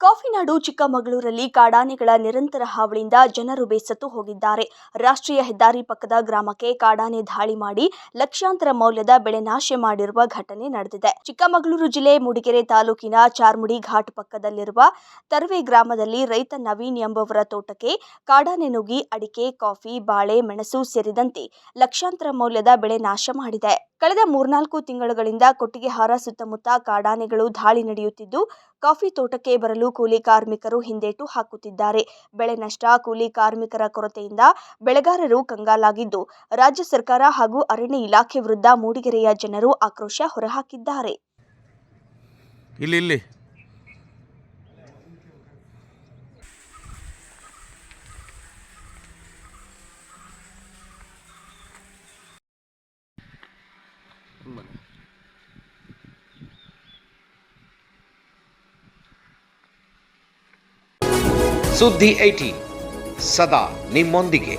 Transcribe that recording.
ಕಾಫಿನಾಡು ಚಿಕ್ಕಮಗಳೂರಲ್ಲಿ ಕಾಡಾನೆಗಳ ನಿರಂತರ ಹಾವಳಿಯಿಂದ ಜನರು ಬೇಸತ್ತು ಹೋಗಿದ್ದಾರೆ. ರಾಷ್ಟ್ರೀಯ ಹೆದ್ದಾರಿ ಪಕ್ಕದ ಗ್ರಾಮಕ್ಕೆ ಕಾಡಾನೆ ದಾಳಿ ಮಾಡಿ ಲಕ್ಷಾಂತರ ಮೌಲ್ಯದ ಬೆಳೆ ನಾಶ ಮಾಡಿರುವ ಘಟನೆ ನಡೆದಿದೆ. ಚಿಕ್ಕಮಗಳೂರು ಜಿಲ್ಲೆ ಮೂಡಿಗೆರೆ ತಾಲೂಕಿನ ಚಾರ್ಮುಡಿ ಘಾಟ್ ಪಕ್ಕದಲ್ಲಿರುವ ತರ್ವೆ ಗ್ರಾಮದಲ್ಲಿ ರೈತ ನವೀನ್ ಎಂಬುವರ ತೋಟಕ್ಕೆ ಕಾಡಾನೆ ನುಗ್ಗಿ, ಅಡಿಕೆ, ಕಾಫಿ, ಬಾಳೆ, ಮೆಣಸು ಸೇರಿದಂತೆ ಲಕ್ಷಾಂತರ ಮೌಲ್ಯದ ಬೆಳೆ ನಾಶ ಮಾಡಿದೆ. ಕಳೆದ ಮೂರ್ನಾಲ್ಕು ತಿಂಗಳುಗಳಿಂದ ಕೊಟ್ಟಿಗೆಹಾರ ಸುತ್ತಮುತ್ತ ಕಾಡಾನೆಗಳು ದಾಳಿ ನಡೆಯುತ್ತಿದ್ದು, ಕಾಫಿ ತೋಟಕ್ಕೆ ಬರಲು ಕೂಲಿ ಕಾರ್ಮಿಕರು ಹಿಂದೇಟು ಹಾಕುತ್ತಿದ್ದಾರೆ. ಬೆಳೆ ನಷ್ಟ, ಕೂಲಿ ಕಾರ್ಮಿಕರ ಕೊರತೆಯಿಂದ ಬೆಳೆಗಾರರು ಕಂಗಾಲಾಗಿದ್ದು, ರಾಜ್ಯ ಸರ್ಕಾರ ಹಾಗೂ ಅರಣ್ಯ ಇಲಾಖೆ ವಿರುದ್ಧ ಮೂಡಿಗೆರೆಯ ಜನರು ಆಕ್ರೋಶ ಹೊರಹಾಕಿದ್ದಾರೆ. ಇಲ್ಲಿ ಸುದ್ದಿ ಐಟಿ ಸದಾ ನಿಮ್ಮೊಂದಿಗೆ.